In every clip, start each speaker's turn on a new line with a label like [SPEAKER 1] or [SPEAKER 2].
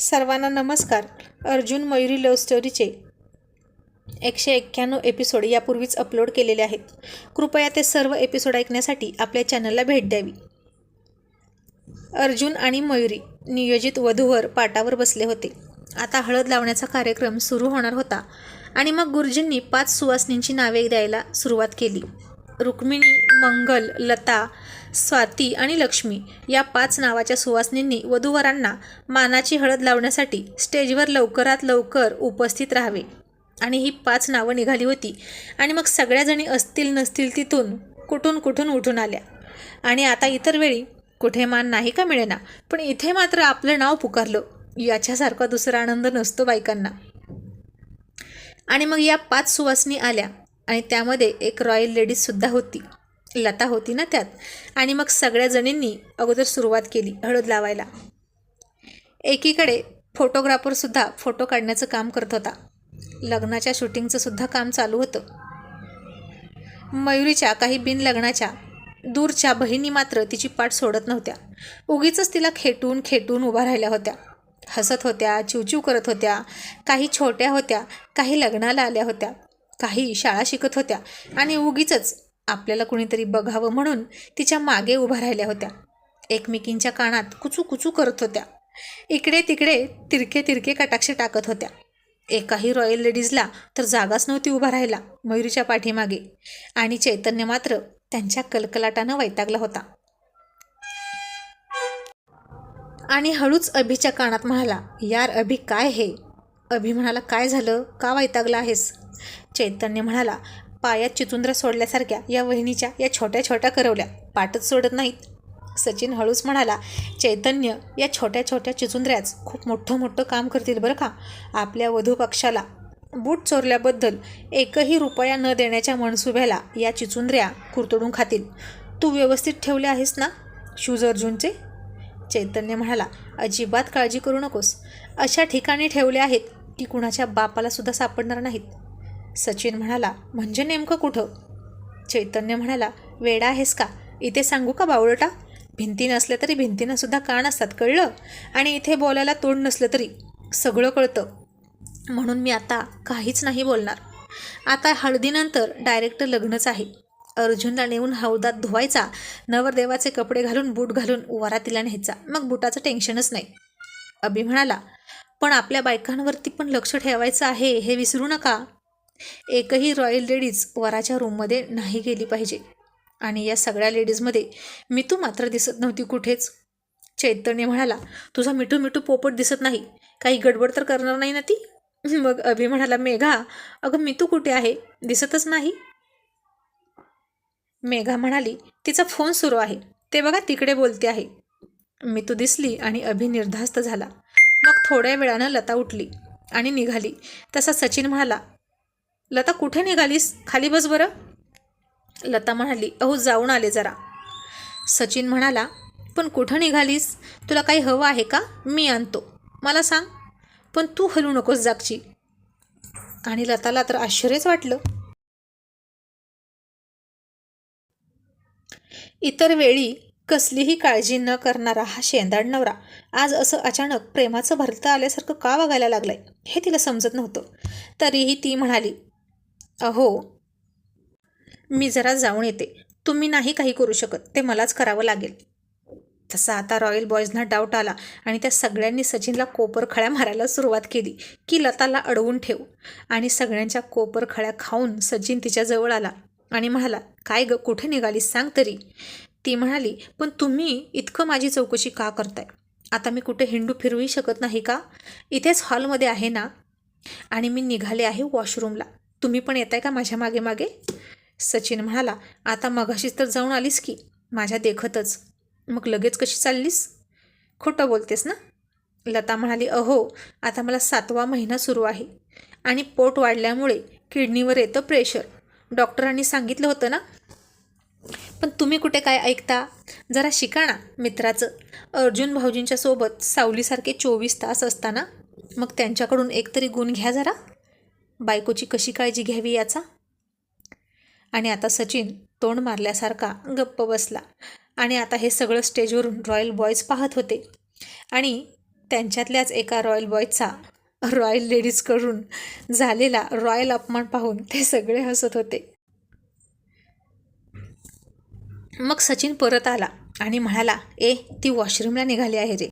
[SPEAKER 1] सर्वांना नमस्कार. अर्जुन मयुरी लव्ह स्टोरीचे एकशे एक्क्याण्णव एपिसोड यापूर्वीच अपलोड केलेले आहेत. कृपया ते सर्व एपिसोड ऐकण्यासाठी आपल्या चॅनलला भेट द्यावी. अर्जुन आणि मयुरी नियोजित वधूवर पाटावर बसले होते. आता हळद लावण्याचा कार्यक्रम सुरू होणार होता आणि मग गुरुजींनी पाच सुवासिनींची नावे द्यायला सुरुवात केली. रुक्मिणी मंगल लता स्वाती आणि लक्ष्मी या पाच नावाच्या सुवासिनींनी वधूवरांना मानाची हळद लावण्यासाठी स्टेजवर लवकरात लवकर उपस्थित राहावे. आणि ही पाच नावं निघाली होती. आणि मग सगळ्याजणी असतील नसतील तिथून कुठून कुठून उठून आल्या. आणि आता इतर वेळी कुठे मान नाही का मिळेना. पण इथे मात्र आपलं नाव पुकारलं. याच्यासारखा दुसरा आनंद नसतो बायकांना. आणि मग या पाच सुवासिनी आल्या. आणि त्यामध्ये एक रॉयल लेडीजसुद्धा होती. लता होती ना त्यात. आणि मग सगळ्या जणींनी अगोदर सुरुवात केली हळद लावायला. एकीकडे फोटोग्राफरसुद्धा फोटो काढण्याचं काम करत होता. लग्नाच्या शूटिंगचं सुद्धा काम चालू होतं. मयुरीच्या काही बिनलग्नाच्या दूरच्या बहिणी मात्र तिची पाठ सोडत नव्हत्या. उगीच तिला खेटून खेटून उभा राहिल्या होत्या. हसत होत्या चिवचिव करत होत्या. काही छोट्या होत्या काही लग्नाला आल्या होत्या. काही शाळा शिकत होत्या. आणि उगीच आपल्याला कुणीतरी बघावं म्हणून तिच्यामागे उभा राहिल्या होत्या. एकमेकींच्या कानात कुचू कुचू करत होत्या. इकडे तिकडे तिरके तिरके कटाक्ष टाकत होत्या. एकाही रॉयल लेडीजला तर जागाच नव्हती उभा राहिला मयुरीच्या पाठीमागे. आणि चैतन्य मात्र त्यांच्या कलकलाटानं वैतागला होता. आणि हळूच अभिच्या कानात म्हणाला यार अभि काय हे? अभि म्हणाला काय झालं? का वैतागला आहेस? चैतन्य म्हणाला पायात चितुंद्र सोडल्यासारख्या या वहिनीच्या या छोट्या छोट्या करवल्या. पाटच सोडत नाहीत. सचिन हळूच म्हणाला चैतन्य या छोट्या छोट्या चिचुंद्र्याच खूप मोठं मोठं काम करतील बरं का? आपल्या वधू पक्षाला. बूट चोरल्याबद्दल एकही रुपया न देण्याच्या मनसुब्याला या चिचुंद्र्या कुरतडून खातील. तू व्यवस्थित ठेवले आहेस ना शूज अर्जुनचे? चैतन्य म्हणाला अजिबात काळजी करू नकोस. अशा ठिकाणी ठेवले आहेत की कुणाच्या बापाला सुद्धा सापडणार नाहीत. सचिन म्हणाला म्हणजे नेमकं कुठं? चैतन्य म्हणाला वेडा आहेस का? इथे सांगू का बावळटा? भिंती नसल्या तरी भिंतीनं सुद्धा कान असतात कळलं? आणि इथे बोलायला तोंड नसलं तरी सगळं कळतं. म्हणून मी आता काहीच नाही बोलणार. आता हळदीनंतर डायरेक्ट लग्नच आहे. अर्जुनला नेऊन हौदात धुवायचा नवरदेवाचे कपडे घालून बूट घालून वरातीला न्यायचा मग बुटाचं टेन्शनच नाही. अभि म्हणाला पण आपल्या बायकांवरती पण लक्ष ठेवायचं आहे हे विसरू नका. एकही रॉयल लेडीज वराच्या रूममध्ये नाही गेली पाहिजे. आणि या सगळ्या लेडीजमध्ये मितू मात्र दिसत नव्हती कुठेच. चैतन्य म्हणाला तुझा मिठू मिठू पोपट दिसत नाही. काही गडबड तर करणार नाही ना ती? मग अभि म्हणाला मेघा अगं मितू कुठे आहे? दिसतच नाही. मेघा म्हणाली तिचा फोन सुरू आहे. ते बघा तिकडे बोलते आहे. मितू दिसली आणि अभि निर्धास्त झाला. मग थोड्या वेळानं लता उठली आणि निघाली. तसा सचिन म्हणाला लता कुठे निघालीस? खाली बस बरं. लता म्हणाली अहो जाऊन आले जरा. सचिन म्हणाला पण कुठं निघालीस? तुला काही हवं आहे का? मी आणतो. मला सांग. पण तू हलू नकोस जागची. आणि लताला तर आश्चर्यच वाटलं. इतर वेळी कसलीही काळजी न करणारा हा शेंदाड नवरा आज असं अचानक प्रेमाचं भरतं आल्यासारखं का बघायला लागलंय? हे तिला समजत नव्हतं. तरीही ती म्हणाली अहो. मी जरा जाऊन येते. तुम्ही नाही काही करू शकत ते मलाच करावं लागेल. तसा आता रॉयल बॉयजना डाऊट आला आणि त्या सगळ्यांनी सचिनला कोपरखळ्या मारायला सुरुवात केली की लताला अडवून ठेव. आणि सगळ्यांच्या कोपरखळ्या खाऊन सचिन तिच्याजवळ आला आणि म्हणाला काय ग कुठे निघालीस सांग तरी. ती म्हणाली पण तुम्ही इतकं माझी चौकशी का करताय? आता मी कुठे हिंडू फिरवूही शकत नाही का? इथेच हॉलमध्ये आहे ना? आणि मी निघाले आहे वॉशरूमला. तुम्ही पण येताय का माझ्या मागे मागे? सचिन म्हणाला आता मघाशीच तर जाऊन आलीस की माझ्या देखतच. मग लगेच कशी चाललीस? खोटं बोलतेस ना? लता म्हणाली अहो आता मला सातवा महिना सुरू आहे. आणि पोट वाढल्यामुळे किडनीवर येतं प्रेशर डॉक्टरांनी सांगितलं होतं ना? पण तुम्ही कुठे काय ऐकता? जरा शिका ना मित्राचं. अर्जुन भाऊजींच्या सोबत सावलीसारखे चोवीस तास असताना. मग त्यांच्याकडून एकतरी गुण घ्या जरा. बायकोची कशी काळजी घ्यावी याचा? आणि आता सचिन तोंड मारल्यासारखा गप्प बसला. आणि आता हे सगळं स्टेजवरून रॉयल बॉयज पाहत होते. आणि त्यांच्यातल्याच एका रॉयल बॉयचा रॉयल लेडीजकडून झालेला रॉयल अपमान पाहून ते सगळे हसत होते. मग सचिन परत आला आणि म्हणाला ए ती वॉशरूमला निघाली आहे रे.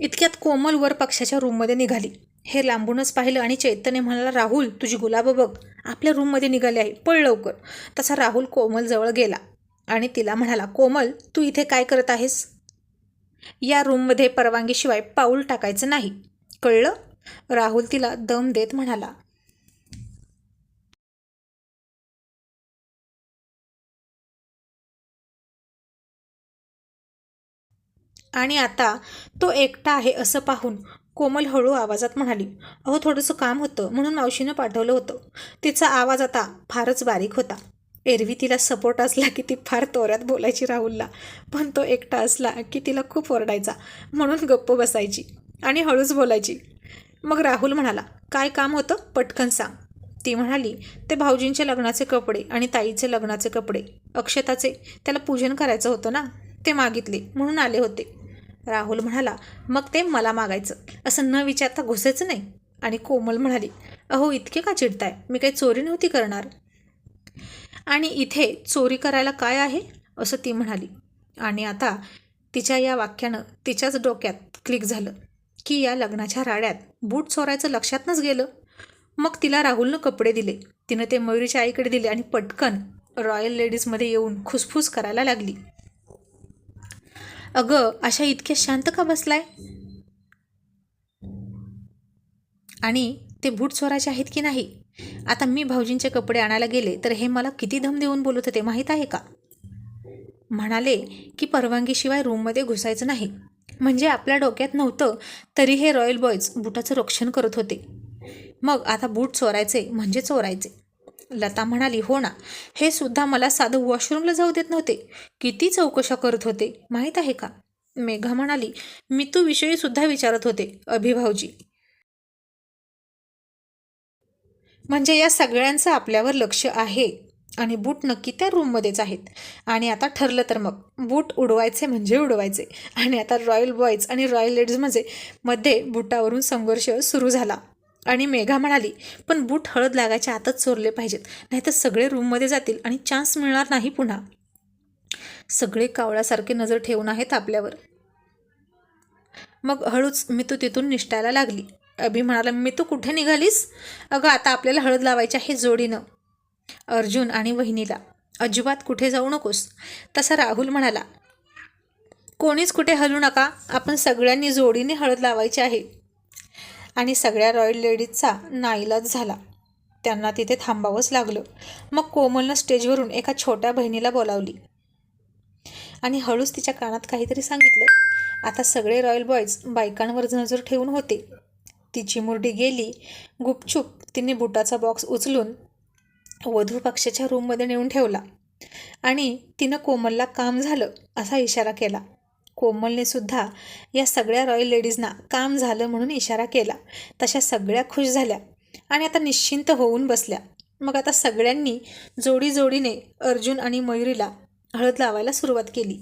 [SPEAKER 1] इतक्यात कोमल वर पक्षाच्या रूममध्ये निघाली. हे लांबूनच पाहिलं आणि चैतन्य म्हणाला राहुल तुझी गुलाबं बघ. आपल्या रूममध्ये निघाली आहे पळ लवकर. तसा राहुल कोमलजवळ गेला आणि तिला म्हणाला कोमल तू इथे काय करत आहेस? या रूममध्ये परवानगीशिवाय पाऊल टाकायचं नाही. कळलं? राहुल तिला दम देत म्हणाला आणि आता तो एकटा आहे असं पाहून कोमल हळू आवाजात म्हणाली अहो थोडंसं काम होतं म्हणून मावशीनं पाठवलं होतं. तिचा आवाज आता फारच बारीक होता. एरवी तिला सपोर्ट असला की ती फार तोऱ्यात बोलायची राहुलला. पण तो एकटा असला की तिला खूप ओरडायचा. म्हणून गप्प बसायची आणि हळूच बोलायची. मग राहुल म्हणाला काय काम होतं? पटकन सांग. ती म्हणाली ते भाऊजींचे लग्नाचे कपडे आणि ताईचे लग्नाचे कपडे. अक्षताचे. त्याला पूजन करायचं होतं ना? ते मागितले म्हणून आले होते. राहुल म्हणाला मग ते मला मागायचं. असं न विचारता घुसायचं नाही. आणि कोमल म्हणाली अहो इतके का चिडताय? मी काही चोरी नव्हती करणार. आणि इथे चोरी करायला काय आहे? असं ती म्हणाली. आणि आता तिच्या या वाक्यानं तिच्याच डोक्यात क्लिक झालं की या लग्नाच्या राड्यात बूट चोरायचं लक्षातनंच गेलं. मग तिला राहुलनं कपडे दिले. तिनं ते मयुरीच्या आईकडे दिले आणि पटकन रॉयल लेडीजमध्ये येऊन खुसफुस करायला लागली. अगं अशा इतक्या शांत का बसलाय? आणि ते बूट स्वराचे आहेत की नाही? आता मी भाऊजींचे कपडे आणायला गेले तर हे मला किती धम देऊन बोलत होते माहीत आहे का? म्हणाले की परवानगीशिवाय रूममध्ये घुसायचं नाही. म्हणजे आपल्या डोक्यात नव्हतं तरी हे रॉयल बॉयज बुटाचं रक्षण करत होते. मग आता बूट चोरायचे म्हणजे चोरायचे. लता म्हणाली हो ना. हे सुद्धा मला साधं वॉशरूमला जाऊ देत नव्हते. किती चौकशा करत होते माहीत आहे का? मेघा म्हणाली मी तू विषयी सुद्धा विचारत होते अभिभावजी. म्हणजे या सगळ्यांचं आपल्यावर लक्ष आहे आणि बूट नक्की त्या रूममध्येच आहेत. आणि आता ठरलं तर मग. बूट उडवायचे म्हणजे उडवायचे. आणि आता रॉयल बॉयज आणि रॉयल लेडीज म्हणजे मध्ये बुटावरून संघर्ष सुरू झाला. आणि मेघा म्हणाली पण बूट हळद लागायच्या आतच चोरले पाहिजेत नाहीतर सगळे रूममध्ये जातील आणि चान्स मिळणार नाही पुन्हा. सगळे कावळ्यासारखे नजर ठेवून आहेत आपल्यावर. मग हळूच मी तू तिथून निष्ठायला लागली. अभि म्हणाला मी तू कुठे निघालीस? अगं आता आपल्याला हळद लावायची आहे जोडीनं. अर्जुन आणि वहिनीला अजिबात कुठे जाऊ नकोस. तसा राहुल म्हणाला कोणीच कुठे हलू नका आपण सगळ्यांनी जोडीने हळद लावायची आहे. आणि सगळ्या रॉयल लेडीजचा नाईलाज झाला. त्यांना तिथे थांबावंच लागलं. मग कोमलनं स्टेजवरून एका छोट्या बहिणीला बोलावली. आणि हळूच तिच्या कानात काहीतरी सांगितलं. आता सगळे रॉयल बॉयज बायकांवर नजर ठेवून होते. तिची मुरडी गेली. गुपचूप तिने बुटाचा बॉक्स उचलून वधू पक्षाच्या रूममध्ये नेऊन ठेवला. आणि तिनं कोमलला काम झालं असा इशारा केला. कोमलने सुद्धा या सगळ्या रॉयल लेडीजना काम झालं म्हणून इशारा केला. तशा सगळ्या खुश झाल्या आणि आता निश्चिंत होऊन बसल्या. मग आता सगळ्यांनी जोडी जोडीने अर्जुन आणि मयुरीला हळद लावायला सुरुवात केली.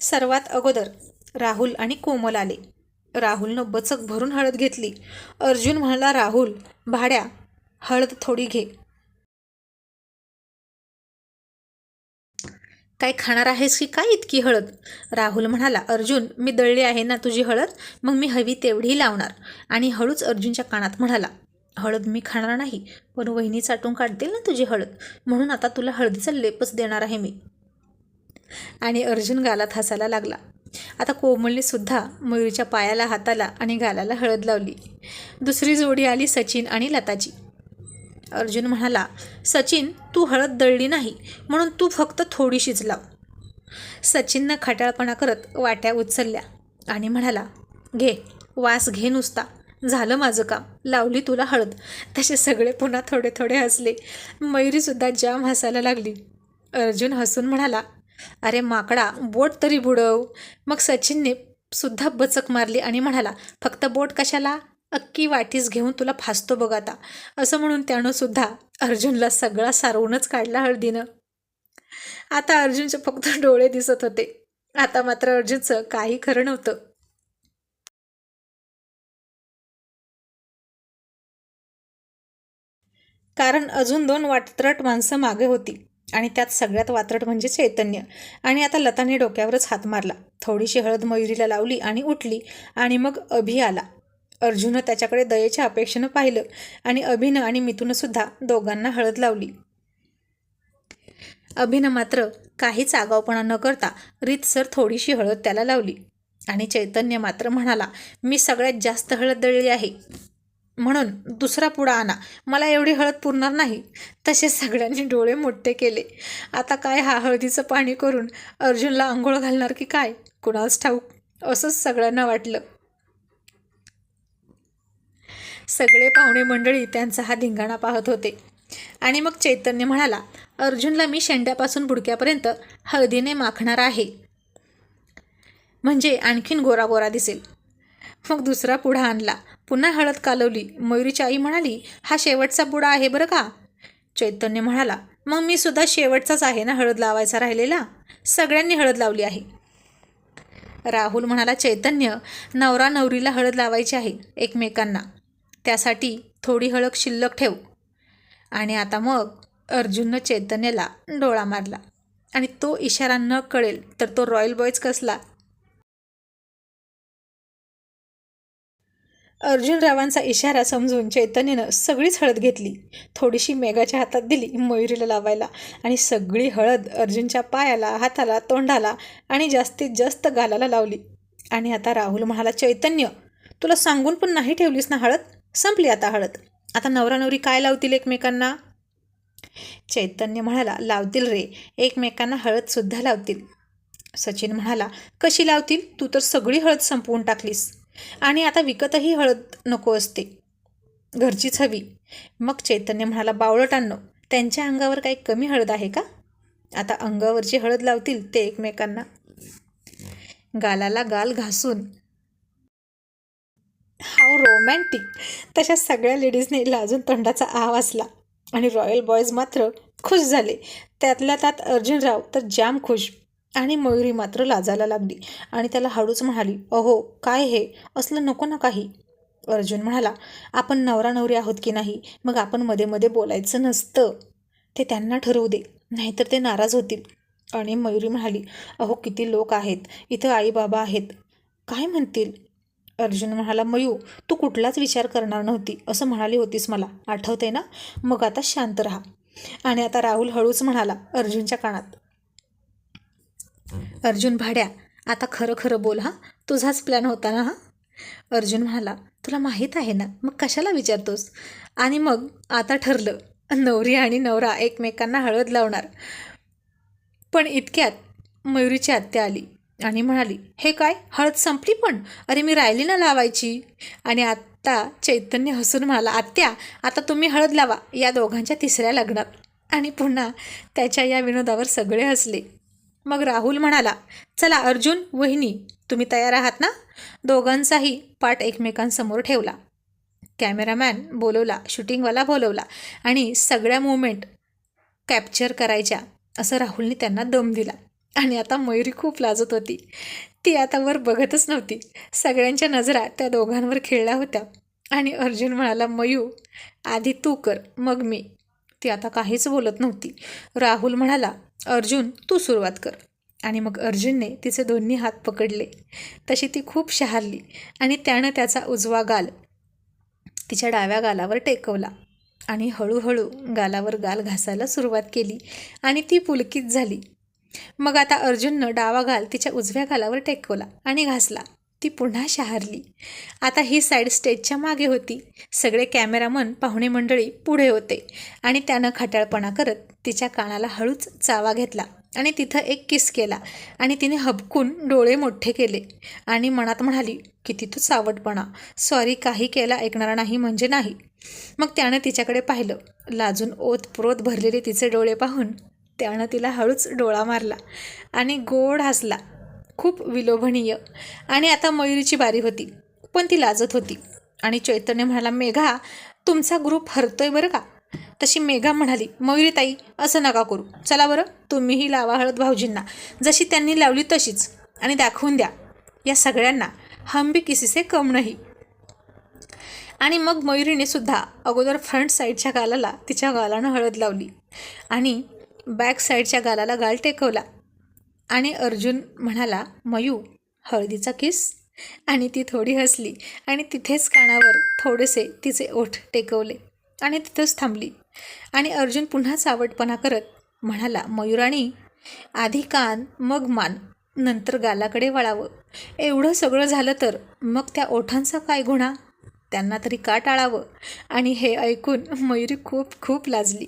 [SPEAKER 1] सर्वात अगोदर राहुल आणि कोमल आले. राहुलनं बचक भरून हळद घेतली. अर्जुन म्हणाला राहुल भाड्या हळद थोडी घे. काय खाणार आहेस की काय इतकी हळद? राहुल म्हणाला अर्जुन मी दळली आहे ना तुझी हळद? मग मी हवी तेवढी लावणार. आणि हळूच अर्जुनच्या कानात म्हणाला हळद मी खाणार नाही पण वहिनी चाटून काढतील ना तुझी हळद? म्हणून आता तुला हळदीचा लेपच देणार आहे मी. आणि अर्जुन गालात हसायला लागला. आता कोमलने सुद्धा मयूरीच्या पायाला हाताला आणि गालाला हळद लावली. दुसरी जोडी आली सचिन आणि लताची. अर्जुन म्हणाला सचिन तू हळद दळली नाही म्हणून तू फक्त थोडीशीच लाव सचिननं खटाळपणा करत वाट्या उचलल्या आणि म्हणाला घे वास घे नुसता झालं माझं काम लावली तुला हळद. तसे सगळे पुन्हा थोडे थोडे हसले. मयुरीसुद्धा जाम हसायला लागली. अर्जुन हसून म्हणाला अरे माकडा बोट तरी बुडव. मग सचिनने सुद्धा बचक मारली आणि म्हणाला फक्त बोट कशाला? अक्की वाटीस घेऊन तुला फासतो बघ आता. असं म्हणून त्यानं सुद्धा अर्जुनला सगळा सारवूनच काढला हळदीनं. आता अर्जुनचे फक्त डोळे दिसत होते. आता मात्र अर्जुनचं काही खरं नव्हतं. कारण अजून दोन वात्रट माणसं मागे होती आणि त्यात सगळ्यात वात्रट म्हणजे चैतन्य. आणि आता लताने डोक्यावरच हात मारला. थोडीशी हळद मयुरीला लावली आणि उठली आणि मग अभि आला. अर्जुननं त्याच्याकडे दयेच्या अपेक्षेनं पाहिलं आणि अभिनं आणि मिथूनंसुद्धा दोघांना हळद लावली. अभिनं मात्र काहीच आगावपणा न करता रीतसर थोडीशी हळद त्याला लावली आणि चैतन्य मात्र म्हणाला मी सगळ्यात जास्त हळद दळली आहे. म्हणून दुसरा पुडा आणा. मला एवढी हळद पुरणार नाही. तसे सगळ्यांनी डोळे मोठे केले. आता काय हा हळदीचं पाणी करून अर्जुनला आंघोळ घालणार की काय? कुणास ठाऊक. असंच सगळ्यांना वाटलं. सगळे पाहुणे मंडळी त्यांचा हा धिंगाणा पाहत होते. आणि मग चैतन्य म्हणाला अर्जुनला मी शेंड्यापासून बुडक्यापर्यंत हळदीने माखणार आहे. म्हणजे आणखीन गोरा गोरा दिसेल. मग दुसरा पुढा आणला पुन्हा हळद कालवली. मयुरीची आई म्हणाली हा शेवटचा बुडा आहे बरं का? चैतन्य म्हणाला मग मी सुद्धा शेवटचाच आहे ना हळद लावायचा राहिलेला? सगळ्यांनी हळद लावली आहे. राहुल म्हणाला चैतन्य नवरा नवरीला हळद लावायची आहे एकमेकांना. त्यासाठी थोडी हळद शिल्लक ठेव. आणि आता मग अर्जुननं चैतन्यला डोळा मारला. आणि तो इशारा न कळेल तर तो रॉयल बॉयज कसला? अर्जुनरावांचा इशारा समजून चैतन्यनं सगळीच हळद घेतली. थोडीशी मेघाच्या हातात दिली मयुरीला लावायला. आणि सगळी हळद अर्जुनच्या पायाला हाताला तोंडाला आणि जास्तीत जास्त गालाला लावली. आणि आता राहुल म्हणाला चैतन्य तुला सांगून पण नाही ठेवलीस ना हळद? संपली आता हळद. आता नवरा नवरी काय लावतील एकमेकांना? चैतन्य म्हणाला लावतील रे. एकमेकांना हळदसुद्धा लावतील. सचिन म्हणाला कशी लावतील? तू तर सगळी हळद संपवून टाकलीस. आणि आता विकतही हळद नको असते. घरचीच हवी. मग चैतन्य म्हणाला बावळटांनो त्यांच्या अंगावर काही कमी हळद आहे का? आता अंगावरची हळद लावतील ते एकमेकांना. गालाला गाल घासून हाव रोमॅन्टिक तशा सगळ्या लेडीजने लाजून तोंडाचा आ वाचला आणि रॉयल बॉयज मात्र खुश झाले. त्यातल्या त्यात अर्जुनराव तर जाम खुश. आणि मयुरी मात्र लाजायला लागली. आणि त्याला हळूच म्हणाली अहो काय हे? असलं नको ना काही. अर्जुन म्हणाला आपण नवरा नवरी आहोत की नाही? मग आपण मध्ये मध्ये बोलायचं नसतं. ते त्यांना ठरवू दे. नाहीतर ते नाराज होतील. आणि मयुरी म्हणाली अहो किती लोक आहेत. इथं आई बाबा आहेत. काय म्हणतील? अर्जुन म्हणाला मयू तू कुठलाच विचार करणार नव्हती असं म्हणाली होतीस मला. आठवते ना? मग आता शांत राहा. आणि आता राहुल हळूच म्हणाला अर्जुनच्या कानात. अर्जुन भाड्या आता खरं खरं बोल हां. तुझाच प्लॅन होता ना हा? अर्जुन म्हणाला तुला माहीत आहे ना मग कशाला विचारतोस? आणि मग आता ठरलं. नवरी आणि नवरा एकमेकांना हळद लावणार. पण इतक्यात मयुरीची आत्या आली. आणि म्हणाली हे काय? हळद संपली पण? अरे मी राहिली ना लावायची. आणि आत्ता चैतन्य हसून म्हणाला आत्या आता तुम्ही हळद लावा या दोघांच्या तिसऱ्या लग्नात. आणि पुन्हा त्याच्या या विनोदावर सगळे हसले. मग राहुल म्हणाला चला अर्जुन वहिनी तुम्ही तयार आहात ना? दोघांचाही पाठ एकमेकांसमोर ठेवला. कॅमेरामॅन बोलवला शूटिंगवाला बोलवला आणि सगळ्या मुवमेंट कॅप्चर करायच्या असं राहुलने त्यांना दम दिला. आणि आता मयुरी खूप लाजत होती. ती आता वर बघतच नव्हती. सगळ्यांच्या नजरा त्या दोघांवर खेळल्या होत्या. आणि अर्जुन म्हणाला मयू आधी तू कर मग मी. ती आता काहीच बोलत नव्हती. राहुल म्हणाला अर्जुन तू सुरुवात कर. आणि मग अर्जुनने तिचे दोन्ही हात पकडले. तशी ती खूप शहारली आणि त्यानं त्याचा उजवा गाल तिच्या डाव्या गालावर टेकवला आणि हळूहळू गालावर गाल घासायला सुरुवात केली आणि ती पुलकित झाली. मग आता अर्जुननं डावा घाल तिच्या उजव्या गालावर टेकवला आणि घासला. ती पुन्हा शहारली. आता ही साईड स्टेजच्या मागे होती. सगळे कॅमेरामन पाहुणे मंडळी पुढे होते आणि त्यानं खट्याळपणा करत तिच्या कानाला हळूच चावा घेतला आणि तिथं एक किस केला आणि तिने हबकून डोळे मोठे केले आणि मनात म्हणाली किती तू सावटपणा. सॉरी काही केला ऐकणारा नाही म्हणजे नाही. मग त्यानं तिच्याकडे पाहिलं. लाजून ओतप्रोत भरलेले तिचे डोळे पाहून त्यानं तिला हळूच डोळा मारला आणि गोड हसला. खूप विलोभनीय. आणि आता मयुरीची बारी होती पण ती लाजत होती. आणि चैतन्य म्हणाला मेघा तुमचा ग्रुप हरतोय बरं का? तशी मेघा म्हणाली मयुरीताई असं नका करू. चला बरं तुम्हीही लावा हळद भाऊजींना. जशी त्यांनी लावली तशीच. आणि दाखवून द्या या सगळ्यांना. हम भी कम नाही. आणि मग मयुरीने सुद्धा अगोदर फ्रंट साईडच्या गालाला तिच्या गालानं हळद लावली. आणि बॅक साईडच्या गालाला गाल टेकवला आणि अर्जुन म्हणाला मयू हळदीचा किस. आणि ती थोडी हसली आणि तिथेच कानावर थोडेसे तिचे ओठ टेकवले आणि तिथंच थांबली. आणि अर्जुन पुन्हा चावटपणा करत म्हणाला मयुराणी आधी कान मग मान नंतर गालाकडे वळावं. एवढं सगळं झालं तर मग त्या ओठांचा काय गुन्हा? त्यांना तरी का टाळावं? आणि हे ऐकून मयुरी खूप खूप लाजली.